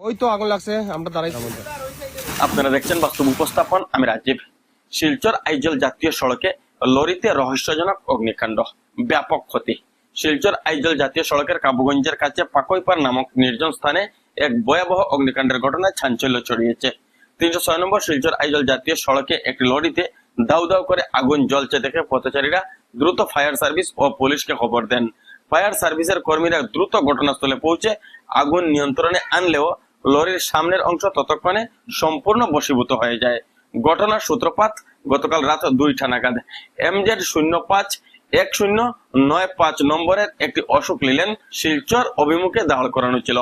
ওই তো আগুন লাগছে, আমরা দাঁড়াই আপনারা দেখছেন বাস্তব উপস্থাপন, আমি রাজীব। শিলচর আইজল জাতীয় সড়কে লরিতে রহস্যজনক অগ্নিকাণ্ড, ব্যাপক ক্ষতি। শিলচর আইজল জাতীয় সড়কের কাবুগঞ্জের কাছে পাকইপার নামক নির্জন স্থানে এক ভয়াবহ অগ্নিকাণ্ডের ঘটনায় চাঞ্চল্য ছড়িয়েছে। তিনশো ছয় নম্বর শিলচর আইজল জাতীয় সড়কে একটি লরিতে দাউ দাউ করে আগুন জ্বলছে দেখে পথচারীরা দ্রুত ফায়ার সার্ভিস ও পুলিশকে খবর দেন। ফায়ার সার্ভিসের কর্মীরা দ্রুত ঘটনাস্থলে পৌঁছে আগুন নিয়ন্ত্রণে আনলেও লরির সামনের অংশ ততক্ষণে সম্পূর্ণ বশীভূত হয়ে যায়। ঘটনার সূত্রপাত গতকাল রাত দুইটা নাগাদ। এমজেড শূন্য পাঁচ, এক শূন্য নয় পাঁচ নম্বরের একটি অশোক লিলেন শিলচর অভিমুখে দাঁড় করানো ছিল।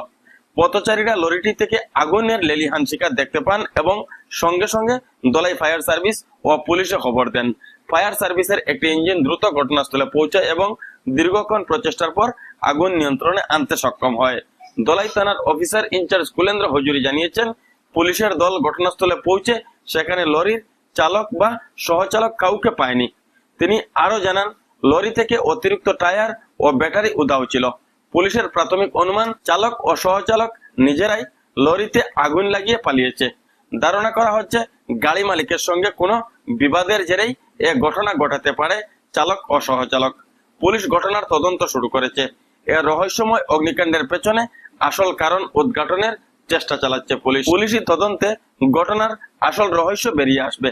পথচারীরা লরিটি থেকে আগুনের লেলিহান শিকার দেখতে পান এবং সঙ্গে সঙ্গে দলাই ফায়ার সার্ভিস ও পুলিশে খবর দেন। ফায়ার সার্ভিসের একটি ইঞ্জিন দ্রুত ঘটনাস্থলে পৌঁছায় এবং দীর্ঘক্ষণ প্রচেষ্টার পর আগুন নিয়ন্ত্রণে আনতে সক্ষম হয়। দলাই থানার অফিসার ইনচার্জ কুলেন্দ্র হজুরি জানিয়েছেন, পুলিশের দল ঘটনাস্থলে পৌঁছে সেখানে লরির চালক বা সহচালক কাউকে পায়নি। তিনি আরও জানান, লরি থেকে অতিরিক্ত টায়ার ও ব্যাটারি উধাও ছিল। পুলিশের প্রাথমিক অনুমান, চালক ও সহচালক নিজেরাই লরিতে আগুন লাগিয়ে পালিয়েছে। ধারণা করা হচ্ছে, গাড়ি মালিকের সঙ্গে কোনো বিবাদের জেরেই এ ঘটনা ঘটাতে পারে চালক ও সহচালক। পুলিশ ঘটনার তদন্ত শুরু করেছে। এর রহস্যময় অগ্নিকাণ্ডের পেছনে আসল কারণ উদ্ঘাটনের চেষ্টা চালাচ্ছে পুলিশ। পুলিশি তদন্তে ঘটনার আসল রহস্য বেরিয়ে আসবে।